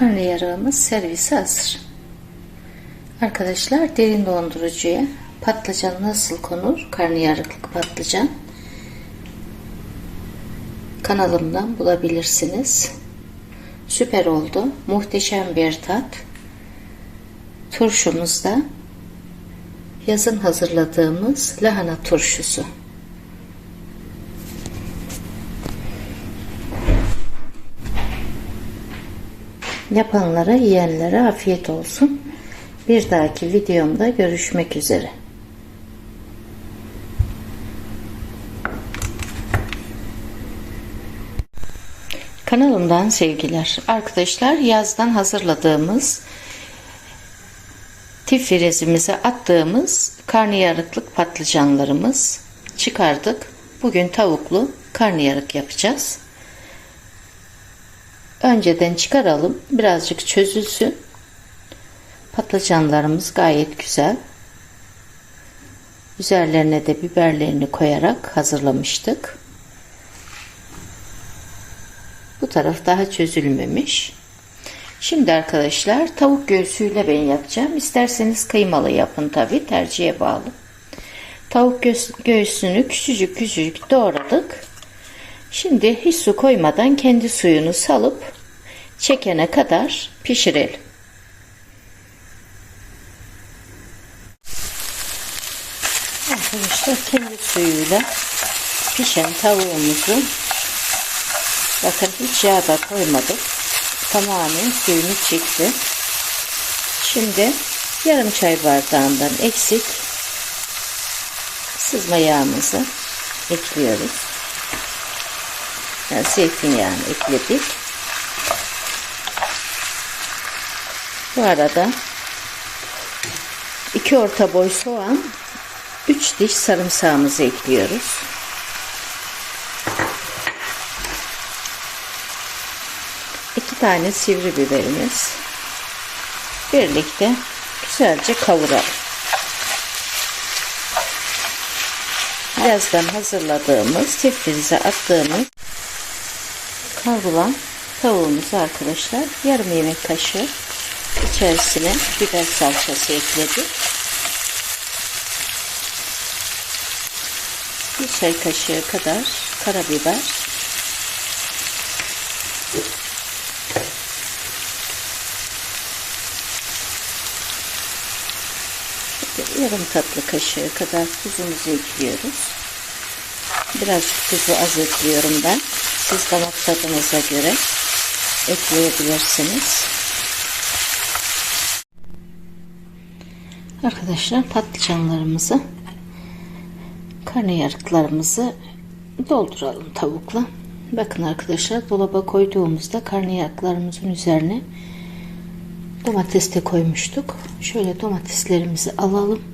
Karnıyarığımız servise hazır. Arkadaşlar derin dondurucuya patlıcan nasıl konur? Karnıyarıklık patlıcan. Kanalımdan bulabilirsiniz. Süper oldu. Muhteşem bir tat. Turşumuzda yazın hazırladığımız lahana turşusu. Yapanlara, yiyenlere afiyet olsun. Bir dahaki videomda görüşmek üzere. Kanalımdan sevgiler. Arkadaşlar yazdan hazırladığımız tifrizimize attığımız karnıyarıklık patlıcanlarımız çıkardık. Bugün tavuklu karnıyarık yapacağız. Önceden çıkaralım. Birazcık çözülsün. Patlıcanlarımız gayet güzel. Üzerlerine de biberlerini koyarak hazırlamıştık. Bu taraf daha çözülmemiş. Şimdi arkadaşlar tavuk göğsüyle ben yapacağım. İsterseniz kıymalı yapın tabi tercihe bağlı. Tavuk göğsünü küçücük küçücük doğradık. Şimdi hiç su koymadan kendi suyunu salıp çekene kadar pişirelim. Arkadaşlar kendi suyuyla pişen tavuğumuzu bakın hiç yağ da koymadık. Tamamen suyunu çekti. Şimdi yarım çay bardağından eksik sızma yağımızı ekliyoruz. Yani zeytinyağını ekledik. Bu arada 2 orta boy soğan 3 diş sarımsağımızı ekliyoruz. İki tane sivri biberimiz birlikte güzelce kavuralım. Birazdan hazırladığımız tifrize attığımız kavrulan tavuğumuzu arkadaşlar yarım yemek kaşığı içerisine biber salçası ekledik. Bir çay kaşığı kadar karabiber. Yarım tatlı kaşığı kadar tuzumuzu ekliyoruz. Birazcık tuzu az ekliyorum ben. Siz damak tadınıza göre ekleyebilirsiniz. Arkadaşlar patlıcanlarımızı karnıyarıklarımızı dolduralım tavukla. Bakın arkadaşlar dolaba koyduğumuzda karnıyarıklarımızın üzerine domates de koymuştuk. Şöyle domateslerimizi alalım.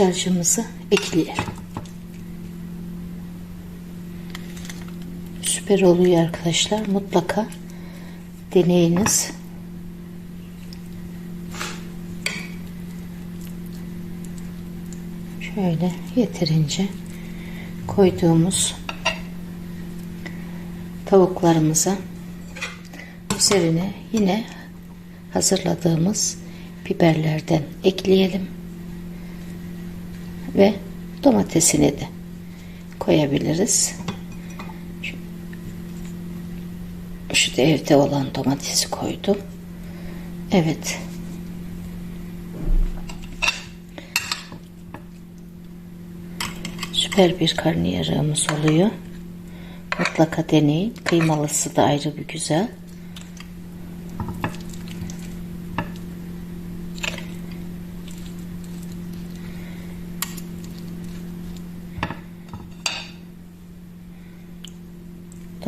İç harcımızı ekleyelim. Süper oluyor arkadaşlar. Mutlaka deneyiniz. Şöyle yeterince koyduğumuz tavuklarımıza üzerine yine hazırladığımız biberlerden ekleyelim ve domatesini de koyabiliriz. Şu da evde olan domatesi koydum. Evet. Süper bir karnıyarığımız oluyor. Mutlaka deneyin. Kıymalısı da ayrı bir güzel.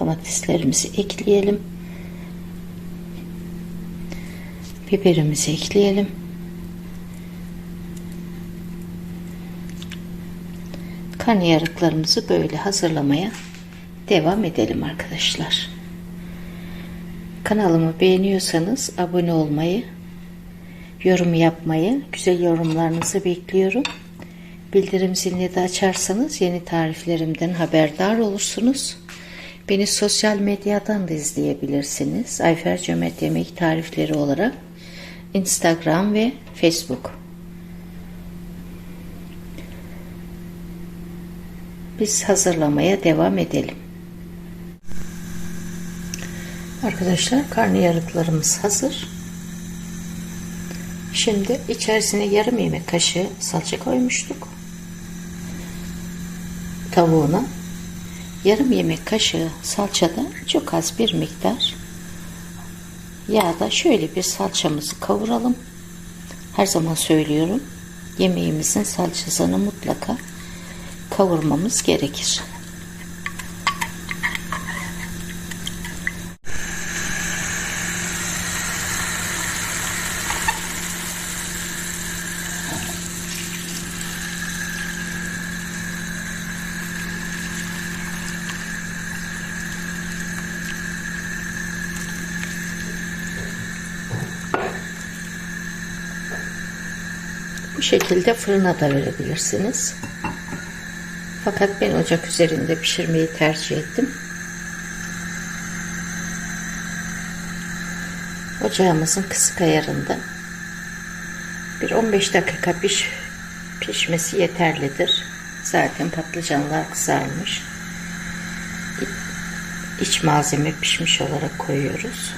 Domateslerimizi ekleyelim. Biberimizi ekleyelim. Karnıyarıklarımızı böyle hazırlamaya devam edelim arkadaşlar. Kanalımı beğeniyorsanız abone olmayı, yorum yapmayı, güzel yorumlarınızı bekliyorum. Bildirim zilini de açarsanız yeni tariflerimden haberdar olursunuz. Beni sosyal medyadan da izleyebilirsiniz. Ayfer Cömert Yemek Tarifleri olarak Instagram ve Facebook. Biz hazırlamaya devam edelim. Arkadaşlar karnıyarıklarımız hazır. Şimdi içerisine yarım yemek kaşığı salça koymuştuk. Tavuğuna yarım yemek kaşığı salçada çok az bir miktar yağda şöyle bir salçamızı kavuralım. Her zaman söylüyorum. Yemeğimizin salçasını mutlaka kavurmamız gerekir. Bu şekilde fırına da verebilirsiniz. Fakat ben ocak üzerinde pişirmeyi tercih ettim. Ocağımızın kısık ayarında bir 15 dakika piş, pişmesi yeterlidir. Zaten patlıcanlar kızarmış. İç malzeme pişmiş olarak koyuyoruz.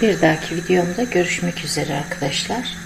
Bir dahaki videomda görüşmek üzere arkadaşlar.